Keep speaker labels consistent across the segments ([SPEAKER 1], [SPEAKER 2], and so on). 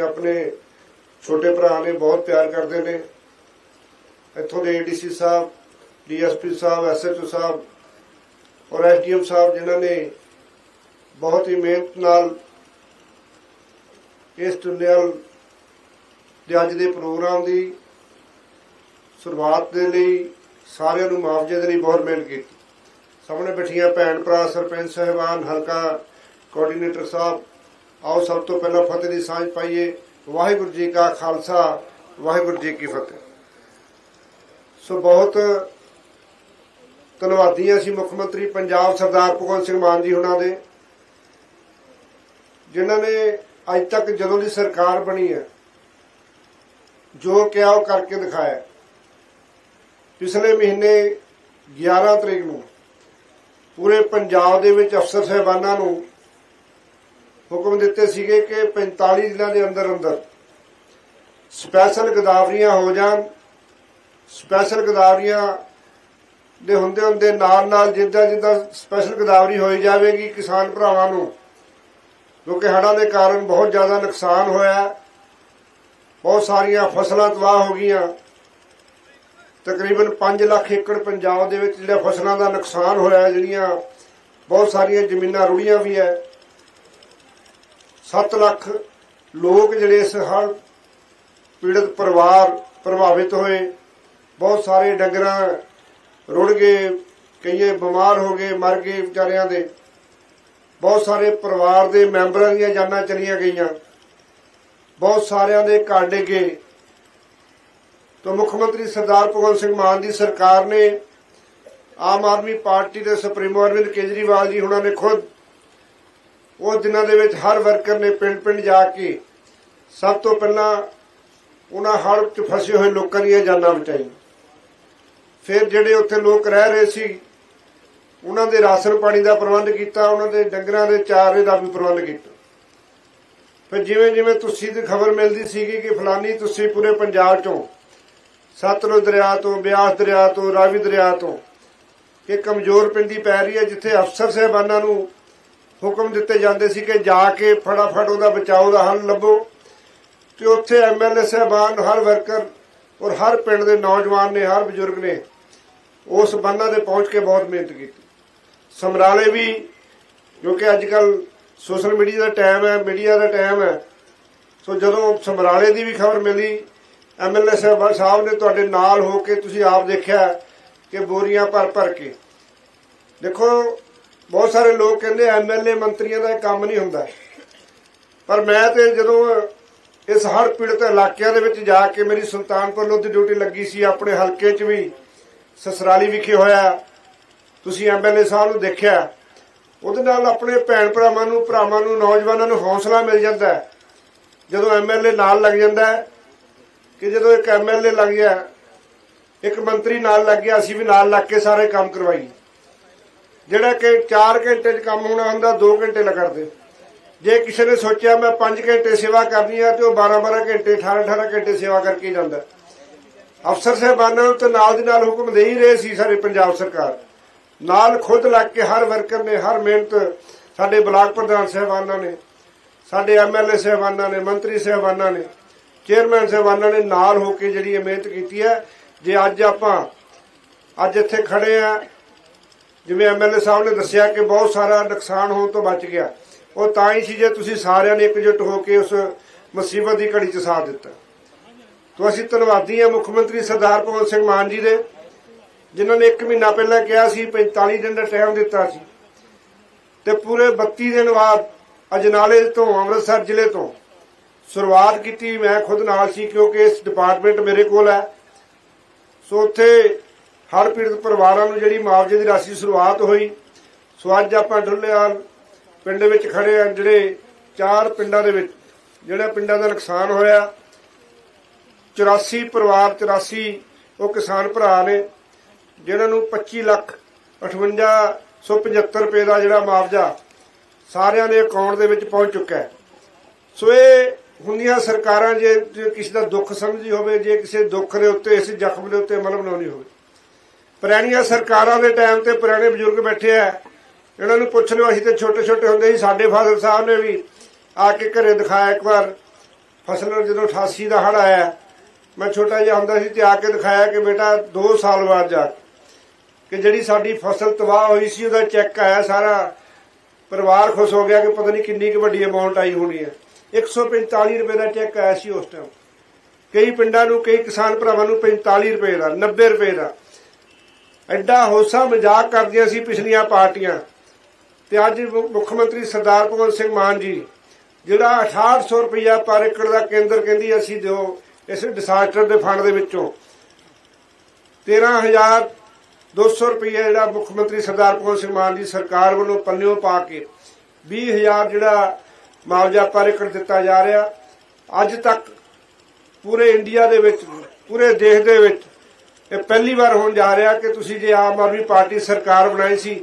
[SPEAKER 1] ਆਪਣੇ ਛੋਟੇ ਭਰਾ ਨੇ ਬਹੁਤ ਪਿਆਰ ਕਰਦੇ ਨੇ। ਇੱਥੋਂ ਦੇ ਏਡੀਸੀ ਸਾਹਿਬ ਡੀਐਸਪੀ ਸਾਹਿਬ ਐਸਐਚਓ ਸਾਹਿਬ ਔਰ ਐਸਡੀਐਮ ਸਾਹਿਬ, ਜਿਨ੍ਹਾਂ ਨੇ ਬਹੁਤ ਹੀ ਮਿਹਨਤ ਨਾਲ ਇਸ ਟੁਨਿਆਲ ਦੇ ਅੱਜ ਦੇ ਪ੍ਰੋਗਰਾਮ ਦੀ ਸ਼ੁਰੂਆਤ ਦੇ ਲਈ ਸਾਰਿਆਂ ਨੂੰ ਮੁਆਵਜ਼ੇ ਦੇ ਲਈ ਬਹੁਤ ਮਿਹਨਤ ਕੀਤੀ। ਸਾਹਮਣੇ ਬੈਠੀਆਂ ਭੈਣ ਭਰਾ, ਸਰਪੰਚ ਸਾਹਿਬਾਨ, ਹਲਕਾ ਕੋਆਰਡੀਨੇਟਰ ਸਾਹਿਬ ਆਓ ਸਭ ਤੋਂ ਪਹਿਲਾਂ ਫਤਿਹ ਦੀ ਸਾਂਝ ਪਾਈਏ। ਵਾਹਿਗੁਰੂ ਜੀ ਕਾ ਖਾਲਸਾ, ਵਾਹਿਗੁਰੂ ਜੀ ਕੀ ਫਤਿਹ। ਸੋ ਬਹੁਤ ਧੰਨਵਾਦੀ ਹਾਂ ਅਸੀਂ ਮੁੱਖ ਮੰਤਰੀ ਪੰਜਾਬ ਸਰਦਾਰ ਭਗਵੰਤ ਸਿੰਘ ਮਾਨ ਜੀ ਹੁਣਾਂ ਦੇ, ਜਿਨ੍ਹਾਂ ਨੇ ਅੱਜ ਤੱਕ ਜਦੋਂ ਦੀ ਸਰਕਾਰ ਬਣੀ ਹੈ, ਜੋ ਕਿਹਾ ਉਹ ਕਰਕੇ ਦਿਖਾਇਆ। ਪਿਛਲੇ ਮਹੀਨੇ 11 ਤਰੀਕ ਨੂੰ ਪੂਰੇ ਪੰਜਾਬ ਦੇ ਵਿੱਚ ਅਫਸਰ ਸਹਿਬਾਨਾਂ ਨੂੰ ਹੁਕਮ ਦਿੱਤੇ ਸੀਗੇ ਕਿ 45 ਜ਼ਿਲ੍ਹਿਆਂ ਦੇ ਅੰਦਰ ਅੰਦਰ ਸਪੈਸ਼ਲ ਗਦਾਵਰੀਆਂ ਹੋ ਜਾਣ। ਸਪੈਸ਼ਲ ਗਦਾਵਰੀਆਂ ਦੇ ਹੁੰਦੇ ਹੁੰਦੇ ਨਾਲ ਨਾਲ ਜਿੱਦਾਂ ਜਿੱਦਾਂ ਸਪੈਸ਼ਲ ਗਦਾਵਰੀ ਹੋਈ ਜਾਵੇਗੀ ਕਿਸਾਨ ਭਰਾਵਾਂ ਨੂੰ ਕਿਉਂਕਿ ਹੜ੍ਹਾਂ ਦੇ ਕਾਰਨ ਬਹੁਤ ਜ਼ਿਆਦਾ ਨੁਕਸਾਨ ਹੋਇਆ। ਬਹੁਤ ਸਾਰੀਆਂ ਫਸਲਾਂ ਤਬਾਹ ਹੋ ਗਈਆਂ। ਤਕਰੀਬਨ 5 ਲੱਖ ਏਕੜ ਪੰਜਾਬ ਦੇ ਵਿੱਚ ਜਿਹੜਾ ਫਸਲਾਂ ਦਾ ਨੁਕਸਾਨ ਹੋਇਆ, ਜਿਹੜੀਆਂ ਬਹੁਤ ਸਾਰੀਆਂ ਜ਼ਮੀਨਾਂ ਰੁੜੀਆਂ ਵੀ ਹੈ। 7 ਲੱਖ ਲੋਕ ਜਿਹੜੇ ਇਸ ਹੜ੍ਹ ਪੀੜਤ ਪਰਿਵਾਰ ਪ੍ਰਭਾਵਿਤ ਹੋਏ, ਬਹੁਤ ਸਾਰੇ ਡੰਗਰਾਂ ਰੁੜ ਗਏ, ਕਈਏ ਬਿਮਾਰ ਹੋ ਗਏ, ਮਰ ਗਏ ਵਿਚਾਰਿਆਂ ਦੇ। ਬਹੁਤ ਸਾਰੇ ਪਰਿਵਾਰ ਦੇ ਮੈਂਬਰਾਂ ਦੀਆਂ ਜਾਨਾਂ ਚਲੀਆਂ ਗਈਆਂ। ਬਹੁਤ ਸਾਰਿਆਂ ਦੇ ਘਰ ਡਿੱਗੇ। ਤਾਂ ਮੁੱਖ ਮੰਤਰੀ ਸਰਦਾਰ ਭਗਵੰਤ ਸਿੰਘ ਮਾਨ ਦੀ ਸਰਕਾਰ ਨੇ ਆਮ ਆਦਮੀ ਪਾਰਟੀ ਦੇ ਸੁਪਰੀਮੋ ਅਰਵਿੰਦ ਕੇਜਰੀਵਾਲ ਜੀ ਹੁਣਾਂ ਨੇ ਖੁਦ ਉਹ ਦਿਨਾਂ ਦੇ ਵਿੱਚ ਹਰ ਵਰਕਰ ਨੇ ਪਿੰਡ-ਪਿੰਡ ਜਾ ਕੇ ਸਭ ਤੋਂ ਪਹਿਲਾਂ ਉਹਨਾਂ ਹੜ੍ਹ 'ਚ ਫਸੇ ਹੋਏ ਲੋਕਾਂ ਦੀਆਂ ਜਾਨਾਂ ਬਚਾਈਆਂ। ਫਿਰ ਜਿਹੜੇ ਉੱਥੇ ਲੋਕ ਰਹਿ ਰਹੇ ਸੀ, ਉਹਨਾਂ ਦੇ ਰਾਸ਼ਨ ਪਾਣੀ ਦਾ ਪ੍ਰਬੰਧ ਕੀਤਾ, ਉਹਨਾਂ ਦੇ ਡੰਗਰਾਂ ਦੇ ਚਾਰੇ ਦਾ ਵੀ ਪ੍ਰਬੰਧ ਕੀਤਾ। ਫਿਰ ਜਿਵੇਂ ਜਿਵੇਂ ਤੁਸੀਂ ਦੀ ਖਬਰ ਮਿਲਦੀ ਸੀਗੀ ਕਿ ਫਲਾਨੀ ਤੁਸੀਂ ਪੂਰੇ ਪੰਜਾਬ ਚੋਂ, ਸਤਲੁਜ ਦਰਿਆ ਤੋਂ, ਬਿਆਸ ਦਰਿਆ ਤੋਂ, ਰਾਵੀ ਦਰਿਆ ਤੋਂ, ਇਹ ਕਮਜ਼ੋਰ ਪਿੰਡੀ ਪੈ ਰਹੀ ਹੈ, ਜਿੱਥੇ ਅਫਸਰ ਸਹਿਬਾਨਾਂ ਨੂੰ ਹੁਕਮ ਦਿੱਤੇ ਜਾਂਦੇ ਸੀ ਕਿ ਜਾ ਕੇ ਫਟਾਫਟ ਉਹਦਾ ਬਚਾਓ ਦਾ ਹੱਲ ਲੱਭੋ। ਤੇ ਉੱਥੇ ਐਮਐਲਏ ਸਹਿਬਾਨ ਹਰ ਵਰਕਰ ਔਰ ਹਰ ਪਿੰਡ ਦੇ ਨੌਜਵਾਨ ਨੇ, ਹਰ ਬਜ਼ੁਰਗ ਨੇ ਉਸ ਬੰਨਾਂ ਤੇ ਪਹੁੰਚ ਕੇ ਬਹੁਤ ਮਿਹਨਤ ਕੀਤੀ। ਸਮਰਾਲੇ ਵੀ, ਜੋ ਕਿ ਅੱਜ ਕੱਲ ਸੋਸ਼ਲ ਮੀਡੀਆ ਦਾ ਟਾਈਮ ਹੈ, ਮੀਡੀਆ ਦਾ ਟਾਈਮ ਹੈ, ਸੋ ਜਦੋਂ ਸਮਰਾਲੇ ਦੀ ਵੀ ਖਬਰ ਮਿਲੀ ਐਮਐਲਏ ਸਾਹਿਬ ਸਾਹਿਬ ਨੇ ਤੁਹਾਡੇ ਨਾਲ ਹੋ ਕੇ ਤੁਸੀਂ ਆਪ ਦੇਖਿਆ ਕਿ ਬੋਰੀਆਂ ਭਰ ਭਰ ਕੇ। ਦੇਖੋ ਬਹੁਤ ਸਾਰੇ ਲੋਕ ਕਹਿੰਦੇ ਐਮਐਲਏ ਮੰਤਰੀਆਂ ਦਾ ਇਹ ਕੰਮ ਨਹੀਂ ਹੁੰਦਾ। ਪਰ ਮੈਂ ਤੇ ਜਦੋਂ ਇਸ ਹਰ ਪੀੜਤ ਇਲਾਕਿਆਂ ਦੇ ਵਿੱਚ ਜਾ ਕੇ ਮੇਰੀ ਸੁਲਤਾਨਪੁਰ ਲੋਧ ਦੀ ਡਿਊਟੀ ਲੱਗੀ ਸੀ, ਆਪਣੇ ਹਲਕੇ 'ਚ ਵੀ ਸਸਰਾਲੀ ਵਿਖੇ ਹੋਇਆ, ਤੁਸੀਂ ਐਮਐਲਏ ਸਾਹਿਬ ਨੂੰ ਦੇਖਿਆ, ਉਹਦੇ ਨਾਲ ਆਪਣੇ ਭੈਣ ਭਰਾਵਾਂ ਨੂੰ ਭਰਾਵਾਂ ਨੂੰ, ਨੌਜਵਾਨਾਂ ਨੂੰ ਹੌਸਲਾ ਮਿਲ ਜਾਂਦਾ ਹੈ। ਜਦੋਂ ਐਮਐਲਏ ਨਾਲ ਲੱਗ ਜਾਂਦਾ ਹੈ, ਕਿ ਜਦੋਂ ਇੱਕ ਐਮਐਲਏ ਲੱਗ ਗਿਆ, ਇੱਕ ਮੰਤਰੀ ਨਾਲ ਲੱਗ ਗਿਆ, ਅਸੀਂ ਵੀ ਨਾਲ ਲੱਗ ਕੇ ਸਾਰੇ ਕੰਮ ਕਰਵਾਈਏ। ਜਿਹੜਾ ਕਿ 4 ਘੰਟੇ 'ਚ ਕੰਮ ਹੋਣਾ ਹੁੰਦਾ 2 ਘੰਟੇ ਲੱਗਦੇ ਜੇ ਕਿਸੇ ਨੇ ਸੋਚਿਆ, ਮੈਂ 5 ਘੰਟੇ ਸੇਵਾ ਕਰਨੀ ਆ, ਤੇ ਉਹ 12-12 ਘੰਟੇ 18-18 ਘੰਟੇ ਸੇਵਾ ਕਰਕੇ ਜਾਂਦਾ। ਅਫਸਰ ਸਾਹਿਬਾਨਾਂ ਨੂੰ ਤਾਂ ਨਾਲ ਦੀ ਨਾਲ ਹੁਕਮ ਦੇ ਹੀ ਰਹੇ ਸੀ ਸਾਰੇ ਪੰਜਾਬ ਸਰਕਾਰ। ਨਾਲ ਖੁਦ ਲੱਗ ਕੇ ਹਰ ਵਰਕਰ ਨੇ, ਹਰ ਮਿਹਨਤ ਸਾਡੇ ਬਲਾਕ ਪ੍ਰਧਾਨ ਸਾਹਿਬਾਨਾਂ ਨੇ, ਸਾਡੇ ਐਮਐਲਏ ਸਾਹਿਬਾਨਾਂ ਨੇ, ਮੰਤਰੀ ਸਾਹਿਬਾਨਾਂ ਨੇ, ਚੇਅਰਮੈਨ ਸਾਹਿਬਾਨਾਂ ਨੇ ਨਾਲ ਹੋ ਕੇ ਜਿਹੜੀ ਇਹ ਮਿਹਨਤ ਕੀਤੀ ਹੈ। ਜੇ ਅੱਜ ਆਪਾਂ, ਅੱਜ ਇੱਥੇ ਖੜੇ ਆ ਜਿਵੇਂ ਐਮਐਲਏ ਸਾਹਿਬ ਨੇ ਦੱਸਿਆ ਕਿ ਬਹੁਤ ਸਾਰਾ ਨੁਕਸਾਨ ਹੋਣ ਤੋਂ ਬਚ ਗਿਆ। ਉਹ ਤਾਂ ਹੀ ਸੀ ਜੇ ਤੁਸੀਂ ਸਾਰਿਆਂ ਨੇ ਇਕਜੁੱਟ ਹੋ ਕੇ ਉਸ ਮੁਸੀਬਤ ਦੀ ਘੜੀ 'ਚ ਸਾਥ ਦਿੱਤਾ। ਤੋਂ ਅਸੀਂ ਧੰਨਵਾਦੀ ਹਾਂ ਮੁੱਖ ਮੰਤਰੀ ਸਰਦਾਰ ਭਗਵੰਤ ਸਿੰਘ ਮਾਨ ਜੀ ਦੇ, ਜਿਨ੍ਹਾਂ ਨੇ 1 ਮਹੀਨਾ ਪਹਿਲਾਂ ਕਿਹਾ ਸੀ 45 ਦਿਨ ਦਾ ਟਾਈਮ ਦਿੱਤਾ ਸੀ। ਤੇ ਪੂਰੇ 32 ਦਿਨ ਬਾਅਦ ਅਜਨਾਲੇ ਤੋਂ ਅੰਮ੍ਰਿਤਸਰ ਜ਼ਿਲ੍ਹੇ ਤੋਂ ਸ਼ੁਰੂਆਤ ਕੀਤੀ। ਮੈਂ ਖੁਦ ਨਾਲ ਸੀ ਕਿਉਂਕਿ ਇਸ ਡਿਪਾਰਟਮੈਂਟ ਮੇਰੇ ਕੋਲ ਹੈ। ਸੋ ਉੱਥੇ ਹਰ ਪੀੜਤ ਪਰਿਵਾਰਾਂ ਨੂੰ ਜਿਹੜੀ ਮੁਆਵਜ਼ੇ ਦੀ ਰਾਸ਼ੀ ਸ਼ੁਰੂਆਤ ਹੋਈ, ਸੋ ਅੱਜ ਆਪਾਂ ਢੁੱਲੇਵਾਲ ਪਿੰਡ ਵਿੱਚ ਖੜੇ ਆ, ਜਿਹੜੇ ਚਾਰ ਪਿੰਡਾਂ ਦੇ ਵਿੱਚ, ਜਿਹੜਾ ਪਿੰਡਾਂ ਦਾ ਨੁਕਸਾਨ ਹੋਇਆ 84 ਪਰਿਵਾਰ 84 ਉਹ ਕਿਸਾਨ ਭਰਾ ਨੇ ਜਿਹਨਾਂ ਨੂੰ 25 ਲੱਖ 5875 ਰੁਪਏ ਦਾ ਜਿਹੜਾ ਮੁਆਵਜ਼ਾ ਸਾਰਿਆਂ ਦੇ ਅਕਾਊਂਟ ਦੇ ਵਿੱਚ ਪਹੁੰਚ ਚੁੱਕਾ ਹੈ। ਸੋ ਇਹ ਹੁੰਦੀਆਂ ਸਰਕਾਰਾਂ, ਜੇ ਜੇ ਕਿਸੇ ਦਾ ਦੁੱਖ ਸਮਝੀ ਹੋਵੇ, ਜੇ ਕਿਸੇ ਦੁੱਖ ਦੇ ਉੱਤੇ, ਇਸ ਜ਼ਖਮ ਦੇ ਉੱਤੇ ਅਮਲ ਬਣਾਉਣੀ ਹੋਵੇ ਪੁਰਾਣੀਆਂ ਸਰਕਾਰਾਂ ਦੇ ਟਾਈਮ ਤੇ ਪੁਰਾਣੇ ਬਜ਼ੁਰਗ ਬੈਠੇ ਆ। ਇਹਨਾਂ ਨੂੰ ਪੁੱਛ ਲਿਓ, ਅਸੀਂ ਤੇ ਛੋਟੇ ਛੋਟੇ ਹੁੰਦੇ ਸੀ, ਸਾਡੇ ਫਾਦਰ ਸਾਹਿਬ ਨੇ ਵੀ ਆ ਕੇ ਘਰੇ ਦਿਖਾਇਆ ਇੱਕ ਵਾਰ। ਫਸਲ ਜਦੋਂ 88 ਦਾ ਹੜ ਆਇਆ, ਮੈਂ ਛੋਟਾ ਜਿਹਾ ਹੁੰਦਾ ਸੀ ਤੇ ਆ ਕੇ ਦਿਖਾਇਆ ਕਿ ਬੇਟਾ 2 ਸਾਲ ਬਾਅਦ ਜਾ ਕਿ ਜਿਹੜੀ ਸਾਡੀ ਫਸਲ ਤਬਾਹ ਹੋਈ ਸੀ, ਉਹਦਾ ਚੈੱਕ ਆਇਆ ਸਾਰਾ। ਪਰਿਵਾਰ ਖੁਸ਼ ਹੋ ਗਿਆ ਕਿ ਪਤਾ ਨਹੀਂ ਕਿੰਨੀ ਕੁ ਵੱਡੀ ਅਮਾਉਂਟ ਆਈ ਹੋਣੀ ਹੈ। 145 ਰੁਪਏ ਦਾ ਚੈੱਕ ਆਇਆ ਸੀ ਉਸ ਟਾਈਮ ਕਈ ਪਿੰਡਾਂ ਨੂੰ, ਕਈ ਕਿਸਾਨ ਭਰਾਵਾਂ ਨੂੰ 45 ਰੁਪਏ ਦਾ 90 ਰੁਪਏ ਦਾ। ਐਡਾ ਹੋਸਾ ਮਜ਼ਾਕ ਕਰਦੀਆਂ ਸੀ ਪਿਛਲੀਆਂ ਪਾਰਟੀਆਂ। ਤੇ ਅੱਜ ਮੁੱਖ ਮੰਤਰੀ ਸਰਦਾਰ ਭਗਵੰਤ ਸਿੰਘ ਮਾਨ ਜੀ, ਜਿਹੜਾ 6800 ਰੁਪਇਆ ਪਰ ਏਕੜ ਦਾ ਕੇਂਦਰ ਕਹਿੰਦੀ ਅਸੀਂ ਦਿਓ ਇਸ ਡਿਸਾਸਟਰ ਦੇ ਫੰਡ ਦੇ ਵਿੱਚੋਂ 13200 ਰੁਪਇਆ ਜਿਹੜਾ ਮੁੱਖ ਮੰਤਰੀ ਸਰਦਾਰ ਭਗਵੰਤ ਸਿੰਘ ਮਾਨ ਦੀ ਸਰਕਾਰ ਵੱਲੋਂ ਪੱਲਿਓਂ ਪਾ ਕੇ 20000 ਜਿਹੜਾ ਮੁਆਵਜ਼ਾ ਪਰ ਏਕੜ ਦਿੱਤਾ ਜਾ ਰਿਹਾ। ਅੱਜ ਤੱਕ ਪੂਰੇ ਇੰਡੀਆ ਦੇ ਵਿੱਚ, ਪੂਰੇ ਦੇਸ਼ ਦੇ ਵਿੱਚ ਇਹ ਪਹਿਲੀ ਵਾਰ ਹੋਣ ਜਾ ਰਿਹਾ ਕਿ ਤੁਸੀਂ ਜੇ ਆਮ ਆਦਮੀ ਪਾਰਟੀ ਸਰਕਾਰ ਬਣਾਈ ਸੀ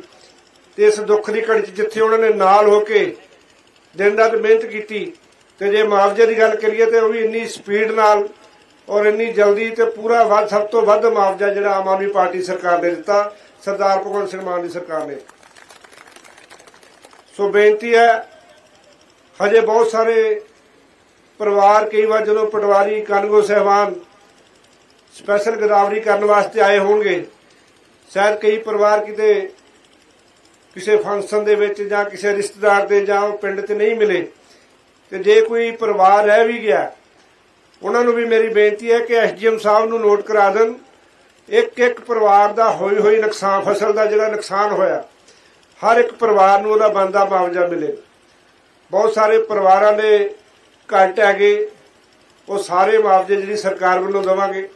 [SPEAKER 1] ਤੇ ਇਸ ਦੁੱਖ ਦੀ ਘੜੀ 'ਚ ਜਿੱਥੇ ਉਹਨਾਂ ਨੇ ਨਾਲ ਹੋ ਕੇ ਦਿਨ ਰਾਤ ਮਿਹਨਤ ਕੀਤੀ ਤੇ ਜੇ ਮੁਆਵਜ਼ੇ ਦੀ ਗੱਲ ਕਰੀਏ ਤੇ ਉਹ ਵੀ ਇੰਨੀ ਸਪੀਡ ਨਾਲ ਔਰ ਇੰਨੀ ਜਲਦੀ ਤੇ ਪੂਰਾ ਵੱਧ ਸਭ ਤੋਂ ਵੱਧ ਮੁਆਵਜ਼ਾ ਜਿਹੜਾ ਆਮ ਆਦਮੀ ਪਾਰਟੀ ਸਰਕਾਰ ਨੇ ਦਿੱਤਾ, ਸਰਦਾਰ ਭਗਵੰਤ ਸਿੰਘ ਮਾਨ ਦੀ ਸਰਕਾਰ ਨੇ। ਸੋ ਬੇਨਤੀ ਹੈ, ਹਜੇ ਬਹੁਤ ਸਾਰੇ ਪਰਿਵਾਰ, ਕਈ ਵਾਰ ਜਦੋਂ ਪਟਵਾਰੀ ਕਾਨੂੰਗੋ ਸਹਿਬਾਨ ਸਪੈਸ਼ਲ ਗਦਾਵਰੀ ਕਰਨ ਵਾਸਤੇ ਆਏ ਹੋਣਗੇ। ਸ਼ਾਇਦ ਕਈ ਪਰਿਵਾਰ ਕਿਤੇ ਕਿਸੇ ਫੰਕਸ਼ਨ ਦੇ ਵਿੱਚ ਜਾਂ ਕਿਸੇ ਰਿਸ਼ਤੇਦਾਰ ਦੇ ਜਾਂ ਉਹ ਪਿੰਡ 'ਚ ਨਹੀਂ ਮਿਲੇ। ਤੇ ਜੇ ਕੋਈ ਪਰਿਵਾਰ ਰਹਿ ਵੀ ਗਿਆ, ਉਹਨਾਂ ਨੂੰ ਵੀ ਮੇਰੀ ਬੇਨਤੀ ਹੈ ਕਿ ਐਸਡੀਐਮ ਸਾਹਿਬ ਨੂੰ ਨੋਟ ਕਰਾ ਦੇਣ। ਇੱਕ ਇੱਕ ਪਰਿਵਾਰ ਦਾ ਹੋਈ ਹੋਈ ਨੁਕਸਾਨ, ਫਸਲ ਦਾ ਜਿਹੜਾ ਨੁਕਸਾਨ ਹੋਇਆ, ਹਰ ਇੱਕ ਪਰਿਵਾਰ ਨੂੰ ਉਹਦਾ ਬੰਦਾ ਮੁਆਵਜ਼ਾ ਮਿਲੇ। ਬਹੁਤ ਸਾਰੇ ਪਰਿਵਾਰਾਂ ਦੇ ਘਰ ਹੈਗੇ ਉਹ ਸਾਰੇ ਮੁਆਵਜ਼ੇ ਜਿਹੜੀ ਸਰਕਾਰ ਵੱਲੋਂ ਦੇਵਾਂਗੇ।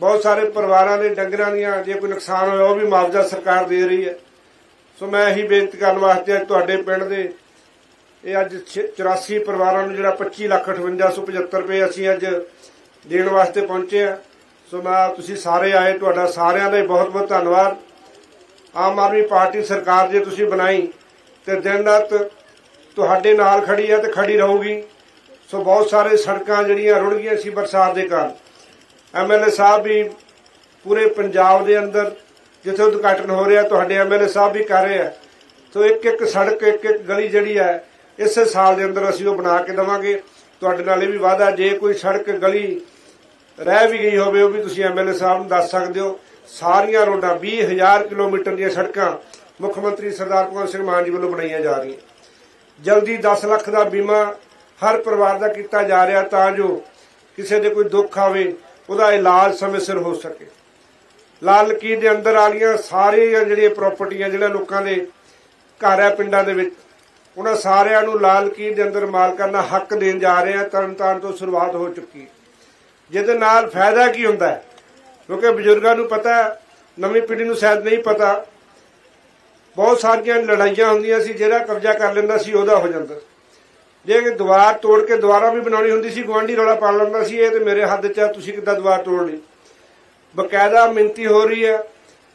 [SPEAKER 1] ਬਹੁਤ ਸਾਰੇ ਪਰਿਵਾਰਾਂ ਦੇ ਡੰਗਰਾਂ ਦੀਆਂ ਜੇ ਕੋਈ ਨੁਕਸਾਨ ਹੋਇਆ, ਉਹ ਵੀ ਮੁਆਵਜ਼ਾ ਸਰਕਾਰ ਦੇ ਰਹੀ ਹੈ। ਸੋ ਮੈਂ ਇਹੀ ਬੇਨਤੀ ਕਰਨ ਵਾਸਤੇ ਤੁਹਾਡੇ ਪਿੰਡ ਦੇ ਇਹ ਅੱਜ ਛ- 84 ਪਰਿਵਾਰਾਂ ਨੂੰ ਜਿਹੜਾ 25 ਲੱਖ 5875 ਰੁਪਏ ਅਸੀਂ ਅੱਜ ਦੇਣ ਵਾਸਤੇ ਪਹੁੰਚੇ ਆ ਸੋ ਮੈਂ ਤੁਸੀਂ ਸਾਰੇ ਆਏ, ਤੁਹਾਡਾ ਸਾਰਿਆਂ ਦਾ ਬਹੁਤ ਬਹੁਤ ਧੰਨਵਾਦ। ਆਮ ਆਦਮੀ ਪਾਰਟੀ ਸਰਕਾਰ ਜੇ ਤੁਸੀਂ ਬਣਾਈ, ਤੇ ਦਿਨ ਰਾਤ ਤੁਹਾਡੇ ਨਾਲ ਖੜੀ ਹੈ ਤੇ ਖੜੀ ਰਹੂਗੀ। ਸੋ ਬਹੁਤ ਸਾਰੇ ਸੜਕਾਂ ਜਿਹੜੀਆਂ ਰੁੜ ਗਈਆਂ ਸੀ ਬਰਸਾਤ ਦੇ ਕਾਰਨ। ਐਮਐਲਏ ਸਾਹਿਬ ਵੀ ਪੂਰੇ ਪੰਜਾਬ ਦੇ ਅੰਦਰ ਜਿੱਥੇ ਉਦਘਾਟਨ ਹੋ ਰਿਹਾ, ਤੁਹਾਡੇ ਐਮਐਲਏ ਸਾਹਿਬ ਵੀ ਕਰ ਰਹੇ ਆ। ਸੋ ਇੱਕ ਇੱਕ ਸੜਕ, ਇੱਕ ਇੱਕ ਗਲੀ ਜਿਹੜੀ ਹੈ, ਇਸੇ ਸਾਲ ਦੇ ਅੰਦਰ ਅਸੀਂ ਉਹ ਬਣਾ ਕੇ ਦੇਵਾਂਗੇ। ਤੁਹਾਡੇ ਨਾਲ ਇਹ ਵੀ ਵਾਅਦਾ, ਜੇ ਕੋਈ ਸੜਕ, ਗਲੀ ਰਹਿ ਵੀ ਗਈ ਹੋਵੇ, ਉਹ ਵੀ ਤੁਸੀਂ ਐਮਐਲਏ ਸਾਹਿਬ ਨੂੰ ਦੱਸ ਸਕਦੇ ਹੋ। ਸਾਰੀਆਂ ਰੋਡਾਂ 20000 ਕਿਲੋਮੀਟਰ ਦੀਆਂ ਸੜਕਾਂ ਮੁੱਖ ਮੰਤਰੀ ਸਰਦਾਰ ਭਗਵੰਤ ਸਿੰਘ ਮਾਨ ਜੀ ਵੱਲੋਂ ਬਣਾਈਆਂ ਜਾ ਰਹੀਆਂ। ਜਲਦੀ 10 ਲੱਖ ਦਾ ਬੀਮਾ ਹਰ ਪਰਿਵਾਰ ਦਾ ਕੀਤਾ ਜਾ ਰਿਹਾ ਤਾਂ ਜੋ ਕਿਸੇ ਦੇ ਕੋਈ ਦੁੱਖ ਆਵੇ। ਉਹਦਾ ਇਲਾਜ ਸਮੇਂ ਸਿਰ ਹੋ ਸਕੇ। ਲਾਲ ਲਕੀਰ ਦੇ ਅੰਦਰ ਵਾਲੀਆਂ ਸਾਰੀਆਂ ਜਿਹੜੀਆਂ ਪ੍ਰਾਪਰਟੀਆਂ ਜਿਹੜਾ ਲੋਕਾਂ ਦੇ ਘਰ ਹੈ ਪਿੰਡਾਂ ਦੇ ਵਿੱਚ, ਉਹਨਾਂ ਸਾਰਿਆਂ ਨੂੰ ਲਾਲ ਲਕੀਰ ਦੇ ਅੰਦਰ ਮਾਲਕਾਂ ਦਾ ਹੱਕ ਦੇਣ ਜਾ ਰਹੇ ਆ, ਤਰਨਤਾਰਨ ਤੋਂ ਸ਼ੁਰੂਆਤ ਹੋ ਚੁੱਕੀ ਜਿਹਦੇ ਨਾਲ ਫਾਇਦਾ ਕੀ ਹੁੰਦਾ ਹੈ? ਕਿਉਂਕਿ ਬਜ਼ੁਰਗਾਂ ਨੂੰ ਪਤਾ ਨਵੀਂ ਪੀੜ੍ਹੀ ਨੂੰ ਸ਼ਾਇਦ ਨਹੀਂ ਪਤਾ, ਬਹੁਤ ਸਾਰੀਆਂ ਲੜਾਈਆਂ ਹੁੰਦੀਆਂ ਸੀ, ਜਿਹੜਾ ਕਬਜ਼ਾ ਕਰ ਲੈਂਦਾ ਸੀ, ਉਹਦਾ ਹੋ ਜਾਂਦਾ। ਜੇ ਕਿ ਦੀਵਾਰ ਤੋੜ ਕੇ ਦੁਬਾਰਾ ਵੀ ਬਣਾਉਣੀ ਹੁੰਦੀ ਸੀ ਗਵਾਂਢੀ ਰੌਲਾ ਪਾ ਲੈਂਦਾ ਸੀ, ਇਹ ਤੇ ਮੇਰੇ ਹੱਥ 'ਚ ਤੁਸੀਂ ਕਿੱਦਾਂ ਦੀਵਾਰ ਤੋੜ ਲਈ ਬਕਾਇਦਾ ਮਿੰਤੀ ਹੋ ਰਹੀ ਹੈ,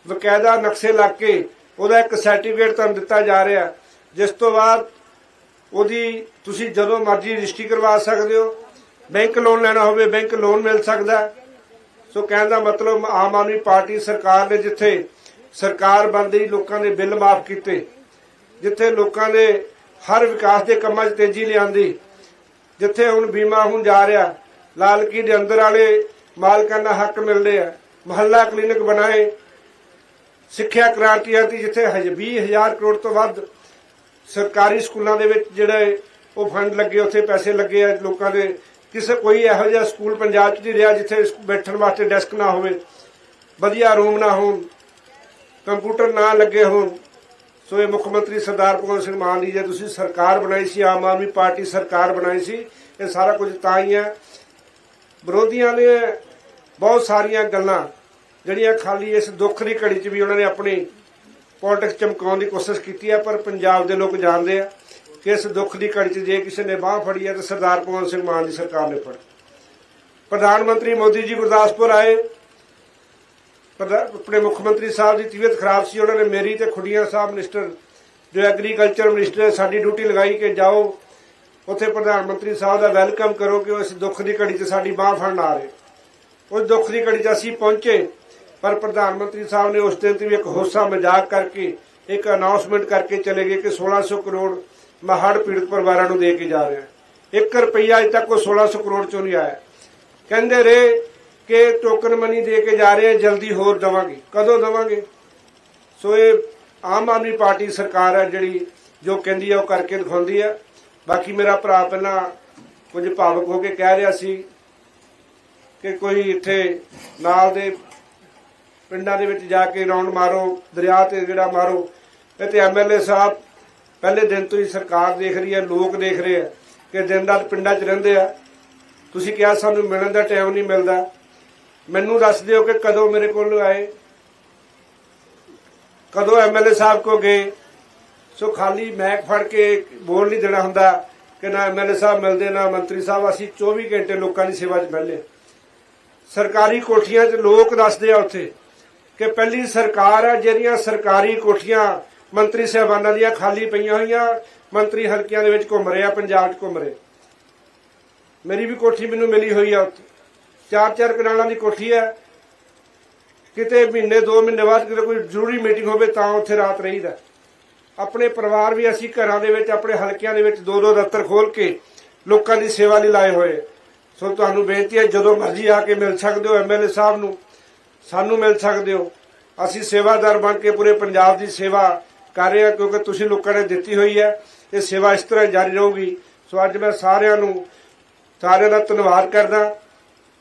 [SPEAKER 1] ਬਕਾਇਦਾ ਨਕਸ਼ੇ ਲਾ ਕੇ ਉਹਦਾ ਇੱਕ ਸਰਟੀਫਿਕੇਟ ਤੁਹਾਨੂੰ ਦਿੱਤਾ ਜਾ ਰਿਹਾ। ਜਿਸ ਤੋਂ ਬਾਅਦ ਉਹਦੀ ਤੁਸੀਂ ਜਦੋਂ ਮਰਜ਼ੀ ਰਜਿਸਟਰੀ ਕਰਵਾ ਸਕਦੇ ਹੋ, ਬੈਂਕ ਲੋਨ ਲੈਣਾ ਹੋਵੇ, ਬੈਂਕ ਲੋਨ ਮਿਲ ਸਕਦਾ ਸੋ ਕਹਿਣ ਦਾ ਮਤਲਬ ਆਮ ਆਦਮੀ ਪਾਰਟੀ ਸਰਕਾਰ ਨੇ ਜਿੱਥੇ ਸਰਕਾਰ ਬਣਦੀ, ਲੋਕਾਂ ਦੇ ਬਿੱਲ ਮਾਫ ਕੀਤੇ, ਜਿੱਥੇ ਲੋਕਾਂ ਦੇ ਹਰ ਵਿਕਾਸ ਦੇ ਕੰਮਾਂ 'ਚ ਤੇਜ਼ੀ ਲਿਆਂਦੀ। ਜਿੱਥੇ ਹੁਣ ਬੀਮਾ ਹੁਣ ਜਾ ਰਿਹਾ, ਲਾਲਕੀ ਦੇ ਅੰਦਰ ਵਾਲੇ ਮਾਲਕਾਂ ਦਾ ਹੱਕ ਮਿਲਦੇ ਆ। ਮਹੱਲਾ ਕਲੀਨਿਕ ਬਣਾਏ। ਸਿੱਖਿਆ ਕ੍ਰਾਂਤੀ ਆਤੀ ਜਿੱਥੇ ਹਜੇ 20000 ਕਰੋੜ ਤੋਂ ਵੱਧ ਸਰਕਾਰੀ ਸਕੂਲਾਂ ਦੇ ਵਿੱਚ ਜਿਹੜੇ ਉਹ ਫੰਡ ਲੱਗੇ, ਉੱਥੇ ਪੈਸੇ ਲੱਗੇ ਆ ਲੋਕਾਂ ਦੇ। ਕਿਸੇ ਕੋਈ ਇਹੋ ਜਿਹਾ ਸਕੂਲ ਪੰਜਾਬ 'ਚ ਨਹੀਂ ਰਿਹਾ ਜਿੱਥੇ ਬੈਠਣ ਵਾਸਤੇ ਡੈਸਕ ਨਾ ਹੋਵੇ। ਵਧੀਆ ਰੂਮ ਨਾ ਹੋਣ, ਕੰਪਿਊਟਰ ਨਾ ਲੱਗੇ ਹੋਣ। ਸੋ ਇਹ ਮੁੱਖ ਮੰਤਰੀ ਸਰਦਾਰ ਭਗਵੰਤ ਸਿੰਘ ਮਾਨ ਦੀ ਜੇ ਤੁਸੀਂ ਸਰਕਾਰ ਬਣਾਈ ਸੀ, ਆਮ ਆਦਮੀ ਪਾਰਟੀ ਸਰਕਾਰ ਬਣਾਈ ਸੀ, ਇਹ ਸਾਰਾ ਕੁਝ ਤਾਂ ਹੀ ਹੈ। ਵਿਰੋਧੀਆਂ ਨੇ ਬਹੁਤ ਸਾਰੀਆਂ ਗੱਲਾਂ ਜਿਹੜੀਆਂ ਖਾਲੀ ਇਸ ਦੁੱਖ ਦੀ ਘੜੀ 'ਚ ਵੀ ਉਹਨਾਂ ਨੇ ਆਪਣੀ ਪੋਲਿਟਿਕਸ ਚਮਕਾਉਣ ਦੀ ਕੋਸ਼ਿਸ਼ ਕੀਤੀ ਹੈ, ਪਰ ਪੰਜਾਬ ਦੇ ਲੋਕ ਜਾਣਦੇ ਆ ਕਿ ਇਸ ਦੁੱਖ ਦੀ ਘੜੀ 'ਚ ਜੇ ਕਿਸੇ ਨੇ ਬਾਹ ਫੜੀ ਹੈ, ਤਾਂ ਸਰਦਾਰ ਭਗਵੰਤ ਸਿੰਘ ਮਾਨ ਦੀ ਸਰਕਾਰ ਨੇ ਫੜੀ। ਪ੍ਰਧਾਨ ਮੰਤਰੀ ਮੋਦੀ ਜੀ ਗੁਰਦਾਸਪੁਰ ਆਏ। ਆਪਣੇ ਮੁੱਖ ਮੰਤਰੀ ਸਾਹਿਬ ਦੀ ਤਬੀਅਤ ਖਰਾਬ ਸੀ, ਉਹਨਾਂ ਨੇ ਮੇਰੀ ਤੇ ਖੁੱਡੀਆਂ ਸਾਹਿਬ ਮਿਨਿਸਟਰ ਜੋ ਐਗਰੀਕਲਚਰ ਮਿਨਿਸਟਰ ਸਾਡੀ ਡਿਊਟੀ ਲਗਾਈ ਕਿ ਜਾਓ, ਉੱਥੇ ਪ੍ਰਧਾਨ ਮੰਤਰੀ ਸਾਹਿਬ ਦਾ ਵੈਲਕਮ ਕਰੋ ਕਿ ਉਹ ਇਸ ਦੁੱਖ ਦੀ ਘੜੀ 'ਚ ਸਾਡੀ ਬਾਹ ਫੜਨ ਆ ਰਹੇ। ਉਸ ਦੁੱਖ ਦੀ ਘੜੀ 'ਚ ਅਸੀਂ ਪਹੁੰਚੇ, ਪਰ ਪ੍ਰਧਾਨ ਮੰਤਰੀ ਸਾਹਿਬ ਨੇ ਉਸ ਦਿਨ ਤੇ ਵੀ ਇੱਕ ਹੋਸਾ ਮਜ਼ਾਕ ਕਰਕੇ, ਇੱਕ ਅਨਾਉਂਸਮੈਂਟ ਕਰਕੇ ਚਲੇ ਗਏ ਕਿ 1600 ਕਰੋੜ ਮੈਂ ਹੜ੍ਹ ਪੀੜਤ ਪਰਿਵਾਰਾਂ ਨੂੰ ਦੇ ਕੇ ਜਾ ਰਿਹਾ 1 ਰੁਪਈਆ ਅਜੇ ਤੱਕ ਉਹ 1600 ਕਰੋੜ ਚੋਂ ਨਹੀਂ ਆਇਆ। ਕਹਿੰਦੇ ਰਹੇ ਕਿ ਟੋਕਨ ਮਨੀ ਦੇ ਕੇ ਜਾ ਰਹੇ ਆ, ਜਲਦੀ ਹੋਰ ਦਵਾਂਗੇ। ਕਦੋਂ ਦਵਾਂਗੇ? ਸੋ ਇਹ ਆਮ ਆਦਮੀ ਪਾਰਟੀ ਸਰਕਾਰ ਹੈ ਜਿਹੜੀ ਜੋ ਕਹਿੰਦੀ ਹੈ ਉਹ ਕਰਕੇ ਦਿਖਾਉਂਦੀ ਹੈ ਬਾਕੀ ਮੇਰਾ ਭਰਾ ਪਹਿਲਾਂ ਕੁਝ ਭਾਵਕ ਹੋ ਕੇ ਕਹਿ ਰਿਹਾ ਸੀ ਕਿ ਕੋਈ ਇੱਥੇ ਨਾਲ ਦੇ ਪਿੰਡਾਂ ਦੇ ਵਿੱਚ ਜਾ ਕੇ ਰਾਉਂਡ ਮਾਰੋ, ਦਰਿਆ ਤੇ ਜਿਹੜਾ ਮਾਰੋ। ਇਹ ਤੇ ਐਮਐਲਏ ਸਾਹਿਬ ਪਹਿਲੇ ਦਿਨ ਤੋਂ ਹੀ ਸਰਕਾਰ ਦੇਖ ਰਹੀ ਹੈ ਲੋਕ ਦੇਖ ਰਹੇ ਆ ਕਿ ਦਿਨ ਰਾਤ ਪਿੰਡਾਂ 'ਚ ਰਹਿੰਦੇ ਆ। ਤੁਸੀਂ ਕਿਹਾ ਸਾਨੂੰ ਮਿਲਣ ਦਾ ਟਾਈਮ ਨਹੀਂ ਮਿਲਦਾ। ਮੈਨੂੰ ਦੱਸ ਦਿਓ ਕਿ ਕਦੋਂ ਮੇਰੇ ਕੋਲ ਆਏ, ਕਦੋਂ ਐਮਐਲਏ ਸਾਹਿਬ ਕੋ ਗਏ। ਸੋ ਖਾਲੀ ਮੈਕ ਫੜ ਕੇ ਬੋਲ ਨਹੀਂ ਦੇਣਾ ਹੁੰਦਾ ਕਿ ਨਾ ਐਮਐਲਏ ਸਾਹਿਬ ਮਿਲਦੇ, ਨਾ ਮੰਤਰੀ ਸਾਹਿਬ। ਅਸੀਂ 24 ਘੰਟੇ ਲੋਕਾਂ ਦੀ ਸੇਵਾ 'ਚ ਮਿਲਦੇ ਸਰਕਾਰੀ ਕੋਠੀਆਂ 'ਚ ਲੋਕ ਦੱਸਦੇ ਆ ਉੱਥੇ ਕਿ ਪਹਿਲੀ ਸਰਕਾਰ ਹੈ ਜਿਹੜੀਆਂ ਸਰਕਾਰੀ ਕੋਠੀਆਂ ਮੰਤਰੀ ਸਾਹਿਬਾਨਾਂ ਦੀਆਂ ਖਾਲੀ ਪਈਆਂ ਹੋਈਆਂ, ਮੰਤਰੀ ਹਲਕਿਆਂ ਦੇ ਵਿੱਚ ਘੁੰਮ ਰਹੇ ਆ ਪੰਜਾਬ 'ਚ ਘੁੰਮ ਰਹੇ। ਮੇਰੀ ਵੀ ਕੋਠੀ ਮੈਨੂੰ ਮਿਲੀ ਹੋਈ ਆ ਉੱਥੇ। ਚਾਰ ਚਾਰ ਕਨਾਲਾਂ ਦੀ ਕੋਠੀ ਹੈ। ਕਿਤੇ ਮਹੀਨੇ, ਦੋ ਮਹੀਨੇ ਬਾਅਦ ਕਿਤੇ ਕੋਈ ਜ਼ਰੂਰੀ ਮੀਟਿੰਗ ਹੋਵੇ ਤਾਂ ਉੱਥੇ ਰਾਤ ਰਹੀਦਾ ਆਪਣੇ ਪਰਿਵਾਰ ਵੀ ਅਸੀਂ ਘਰਾਂ ਦੇ ਵਿੱਚ, ਆਪਣੇ ਹਲਕਿਆਂ ਦੇ ਵਿੱਚ ਦੋ ਦੋ ਦਫ਼ਤਰ ਖੋਲ ਕੇ ਲੋਕਾਂ ਦੀ ਸੇਵਾ ਲਈ ਲਾਏ ਹੋਏ ਸੋ ਤੁਹਾਨੂੰ ਬੇਨਤੀ ਹੈ, ਜਦੋਂ ਮਰਜ਼ੀ ਆ ਕੇ ਮਿਲ ਸਕਦੇ ਹੋ ਐਮਐਲਏ ਸਾਹਿਬ ਨੂੰ, ਸਾਨੂੰ ਮਿਲ ਸਕਦੇ ਹੋ। ਅਸੀਂ ਸੇਵਾਦਾਰ ਬਣ ਕੇ ਪੂਰੇ ਪੰਜਾਬ ਦੀ ਸੇਵਾ ਕਰ ਰਹੇ ਹਾਂ, ਕਿਉਂਕਿ ਤੁਸੀਂ ਲੋਕਾਂ ਨੇ ਦਿੱਤੀ ਹੋਈ ਹੈ। ਇਹ ਸੇਵਾ ਇਸ ਤਰ੍ਹਾਂ ਜਾਰੀ ਰਹੂਗੀ। ਸੋ ਅੱਜ ਮੈਂ ਸਾਰਿਆਂ ਨੂੰ, ਸਾਰਿਆਂ ਦਾ ਧੰਨਵਾਦ ਕਰਦਾ।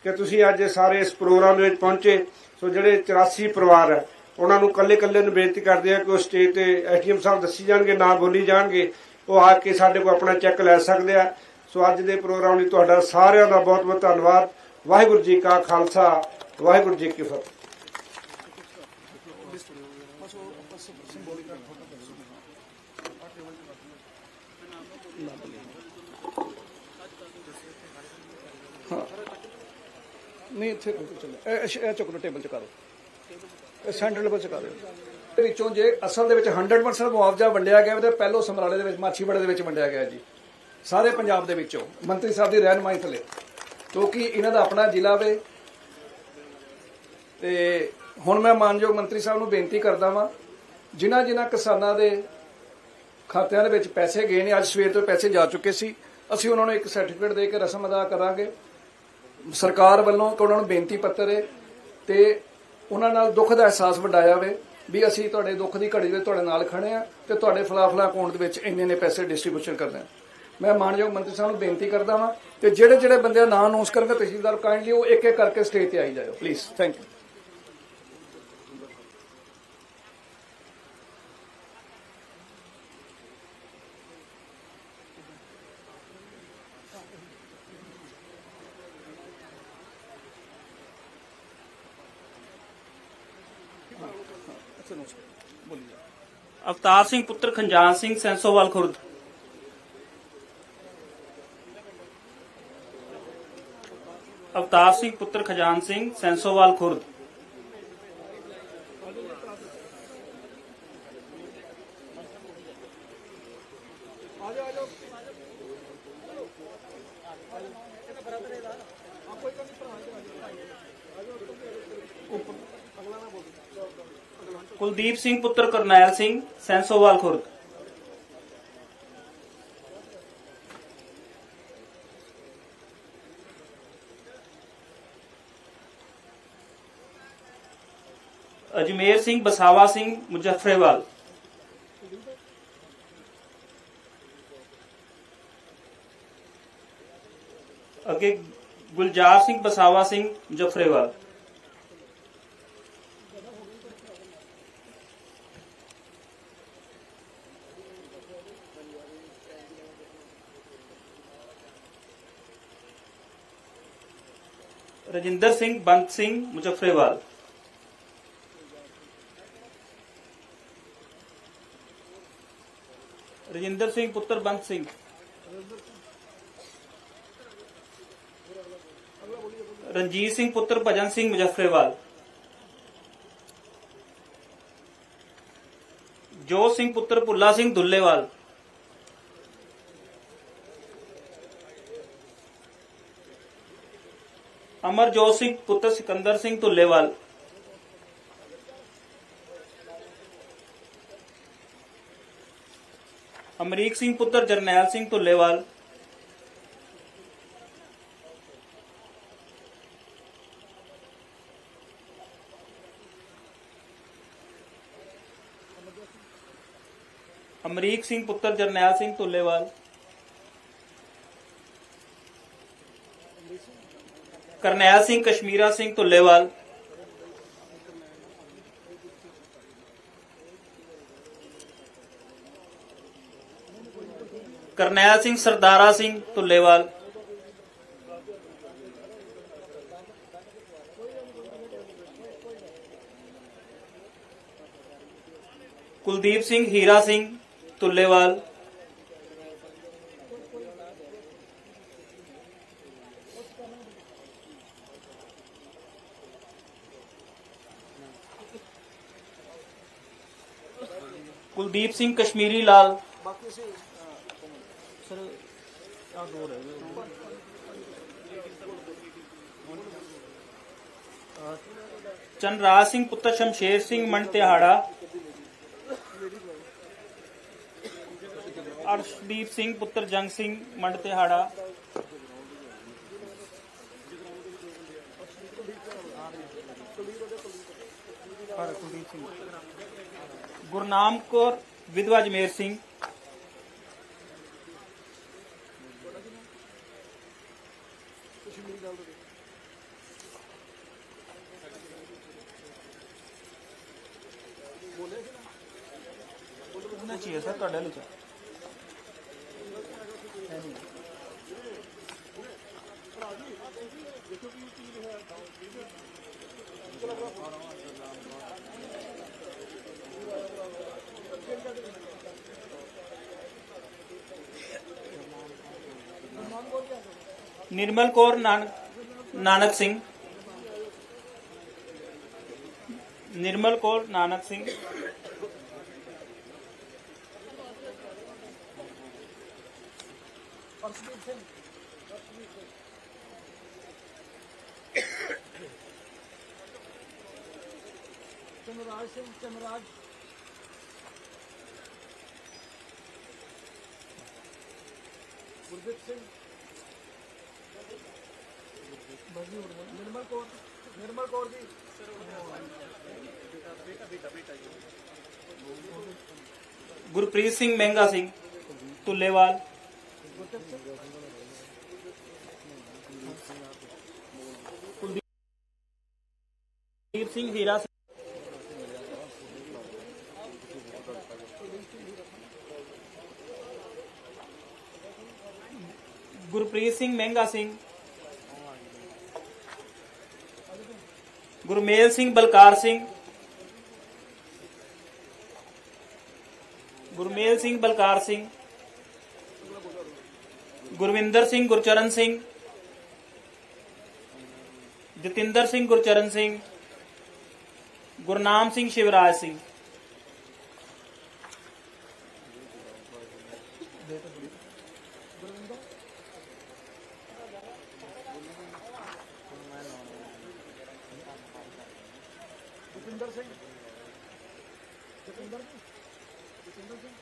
[SPEAKER 1] ਕਿ ਤੁਸੀਂ ਅੱਜ ਸਾਰੇ ਇਸ ਪ੍ਰੋਗਰਾਮ ਦੇ ਵਿੱਚ ਪਹੁੰਚੇ। ਸੋ ਜਿਹੜੇ 84 ਪਰਿਵਾਰ ਹੈ, ਉਹਨਾਂ ਨੂੰ ਕੱਲੇ ਕੱਲੇ ਨੂੰ ਬੇਨਤੀ ਕਰਦੇ ਆ ਕਿ ਉਹ ਸਟੇਜ ਤੇ ਐਟੀਐਮ ਸਾਹਿਬ ਦੱਸੀ ਜਾਣਗੇ, ਨਾ ਬੋਲੀ ਜਾਣਗੇ। ਉਹ ਆ ਕੇ ਸਾਡੇ ਕੋਲ ਆਪਣਾ ਚੈੱਕ ਲੈ ਸਕਦੇ ਆ। ਸੋ ਅੱਜ ਦੇ ਪ੍ਰੋਗਰਾਮ ਲਈ ਤੁਹਾਡਾ ਸਾਰਿਆਂ ਦਾ ਬਹੁਤ ਬਹੁਤ ਧੰਨਵਾਦ। ਵਾਹਿਗੁਰੂ ਜੀ ਕਾ ਖਾਲਸਾ, ਵਾਹਿਗੁਰੂ ਜੀ ਕੀ ਫਤਿਹ।
[SPEAKER 2] ਨਹੀਂ, ਇੱਥੇ ਚੱਲੇ। ਇਹ, ਇਹ- ਚੁੱਕ ਲਓ, ਟੇਬਲ ਚੁਕਾ ਦਿਓ ਸੈਂਟਰ ਲੈਵਲ ਚੁਕਾ ਦਿਓ ਦੇ ਵਿੱਚੋਂ ਜੇ ਅਸਲ ਦੇ ਵਿੱਚ 100% ਮੁਆਵਜ਼ਾ ਵੰਡਿਆ ਗਿਆ ਤੇ ਪਹਿਲੋ ਸਮਰਾਲੇ ਦੇ ਵਿੱਚ, ਮਾਛੀਵਾੜੇ ਦੇ ਵਿੱਚ ਵੰਡਿਆ ਗਿਆ ਜੀ। ਸਾਰੇ ਪੰਜਾਬ ਦੇ ਵਿੱਚੋਂ। ਮੰਤਰੀ ਸਾਹਿਬ ਦੀ ਰਹਿਨਮਾਈ ਥਲੇ। ਕਿਉਂਕਿ ਇਹਨਾਂ ਦਾ ਆਪਣਾ ਜ਼ਿਲ੍ਹਾ ਵੇ। ਤੇ ਹੁਣ ਮੈਂ ਮਾਨਯੋਗ ਮੰਤਰੀ ਸਾਹਿਬ ਨੂੰ ਬੇਨਤੀ ਕਰਦਾ ਵਾਂ, ਜਿਨ੍ਹਾਂ ਜਿਨ੍ਹਾਂ ਕਿਸਾਨਾਂ ਦੇ ਖਾਤਿਆਂ ਦੇ ਵਿੱਚ ਪੈਸੇ ਗਏ ਨੇ, ਅੱਜ ਸਵੇਰ ਤੋਂ ਪੈਸੇ ਜਾ ਚੁੱਕੇ ਸੀ, ਅਸੀਂ ਉਹਨਾਂ ਨੂੰ ਇੱਕ ਸਰਟੀਫਿਕੇਟ ਦੇ ਕੇ ਰਸਮ ਅਦਾ ਕਰਾਂਗੇ। ਸਰਕਾਰ ਵੱਲੋਂ ਕਿ ਉਹਨਾਂ ਨੂੰ ਬੇਨਤੀ ਪੱਤਰ ਹੈ ਤੇ ਉਹਨਾਂ ਨਾਲ ਦੁੱਖ ਦਾ ਅਹਿਸਾਸ ਵੰਡਾਇਆ ਵੇ ਵੀ ਅਸੀਂ ਤੁਹਾਡੇ ਦੁੱਖ ਦੀ ਘੜੀ ਵਿੱਚ ਤੁਹਾਡੇ ਨਾਲ ਖੜੇ ਆ ਤੇ ਤੁਹਾਡੇ ਫਲਾਫਲਾ ਅਕਾਊਂਟ ਦੇ ਵਿੱਚ ਇੰਨੇ ਨੇ ਪੈਸੇ ਡਿਸਟ੍ਰੀਬਿਊਸ਼ਨ ਕਰਦੇ ਆ ਮੈਂ ਮਾਨਯੋਗ ਮੰਤਰੀ ਸਾਹਿਬ ਨੂੰ ਬੇਨਤੀ ਕਰਦਾ ਵਾਂ ਤੇ ਜਿਹੜੇ ਜਿਹੜੇ ਬੰਦੇ ਨਾਂ ਅਨਾਉਂਸ ਕਰਨਗੇ ਤਹਿਸੀਲਦਾਰ ਕਾਈਂਡਲੀ ਉਹ ਇੱਕ ਇੱਕ ਕਰਕੇ ਸਟੇਜ ਤੇ ਆਈ ਜਾਇਓ। Please thank you
[SPEAKER 3] Avtar Singh ਪੁੱਤਰ ਖੰਜਾਨ ਸਿੰਘ ਸੈਂਸੋਵਾਲ ਖੁਰਦ ਅਵਤਾਰ ਸਿੰਘ ਪੁੱਤਰ ਖਜਾਨ ਸਿੰਘ ਸੈਂਸੋਵਾਲ ਖੁਰਦ ਕੁਲਦੀਪ ਸਿੰਘ ਪੁੱਤਰ ਕਰਨੈਲ ਸਿੰਘ ਸੈਂਸੋਵਾਲ ਖੁਰਦ ਅਜਮੇਰ ਸਿੰਘ ਬਸਾਵਾ ਸਿੰਘ ਮੁਜ਼ੱਫਰੇਵਾਲ ਅੱਗੇ ਗੁਲਜ਼ਾਰ ਸਿੰਘ ਬਸਾਵਾ ਸਿੰਘ ਮੁਜ਼ੱਫਰੇਵਾਲ ਰਜਿੰਦਰ ਸਿੰਘ ਬੰਤ ਸਿੰਘ ਮੁਜ਼ੱਫਰੇਵਾਲ ਰਜਿੰਦਰ ਸਿੰਘ ਪੁੱਤਰ ਬੰਤ ਸਿੰਘ ਰਣਜੀਤ ਸਿੰਘ ਪੁੱਤਰ ਭਜਨ ਸਿੰਘ ਮੁਜ਼ੱਫਰੇਵਾਲ ਜੋ ਸਿੰਘ ਪੁੱਤਰ ਭੁੱਲਾ ਸਿੰਘ ਦੁੱਲੇਵਾਲ अमरजोत सिंह, पुत्र सिकंदर सिंह तुल्लेवाल। अमरीक सिंह, पुत्र जरनैल सिंह तुल्लेवाल। अमरीक सिंह, पुत्र जरनैल सिंह धुलेवाल ਕਰਨੈਲ ਸਿੰਘ ਕਸ਼ਮੀਰਾ ਸਿੰਘ ਤੁੱਲੇਵਾਲ ਕਰਨੈਲ ਸਿੰਘ ਸਰਦਾਰਾ ਸਿੰਘ ਤੁੱਲੇਵਾਲ ਕੁਲਦੀਪ ਸਿੰਘ ਹੀਰਾ ਸਿੰਘ ਤੁੱਲੇਵਾਲ ਕੁਲਦੀਪ ਸਿੰਘ ਕਸ਼ਮੀਰੀ ਲਾਲ। ਚੰਨਰਾਜ ਸਿੰਘ ਪੁੱਤਰ ਸ਼ਮਸ਼ੇਰ ਸਿੰਘ ਮਨ ਤਿਹਾੜਾ। ਅਰਸ਼ਦੀਪ ਸਿੰਘ ਪੁੱਤਰ ਜੰਗ ਸਿੰਘ ਮੰਡ ਤਿਹਾੜਾ। ਗੁਰਨਾਮ ਕੌਰ ਵਿਧਵਾ ਅਜਮੇਰ ਸਿੰਘ। ਉਹਨਾਂ ਚਾਹੀਏ ਸਰ ਤੁਹਾਡੇ ਲਈ ਨਿਰਮਲ ਕੌਰ ਨਾਨਕ ਨਾਨਕ ਸਿੰਘ ਨਿਰਮਲ ਕੌਰ ਨਾਨਕ ਸਿੰਘ
[SPEAKER 2] ਚਮਰਾਜ ਸਿੰਘ ਚਮਰਾਜ ਗੁਰਦਿੱਤ ਸਿੰਘ ਨਿਰਮਲ ਕੌਰ ਨਿਰਮਲ ਕੌਰ ਜੀ
[SPEAKER 3] ਗੁਰਪ੍ਰੀਤ ਸਿੰਘ ਮਹਿੰਗਾ ਸਿੰਘ ਤੁੱਲੇਵਾਲ ਕੁਲਦੀਪ ਸਿੰਘ ਹੀਰਾ ਗੁਰਪ੍ਰੀਤ ਸਿੰਘ ਮਹਿੰਗਾ ਸਿੰਘ ਗੁਰਮੇਲ ਸਿੰਘ ਬਲਕਾਰ ਸਿੰਘ ਗੁਰਮੇਲ ਸਿੰਘ ਬਲਕਾਰ ਸਿੰਘ ਗੁਰਵਿੰਦਰ ਸਿੰਘ ਗੁਰਚਰਨ ਸਿੰਘ ਜਤਿੰਦਰ ਸਿੰਘ ਗੁਰਚਰਨ ਸਿੰਘ ਗੁਰਨਾਮ ਸਿੰਘ ਸ਼ਿਵਰਾਜ ਸਿੰਘ
[SPEAKER 2] ਜਤਿੰਦਰ ਸਿੰਘ ਜਤਿੰਦਰ ਜੀ ਜਤਿੰਦਰ ਸਿੰਘ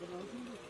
[SPEAKER 2] ਗੁਰਨਾਮ ਸਿੰਘ ਜੀ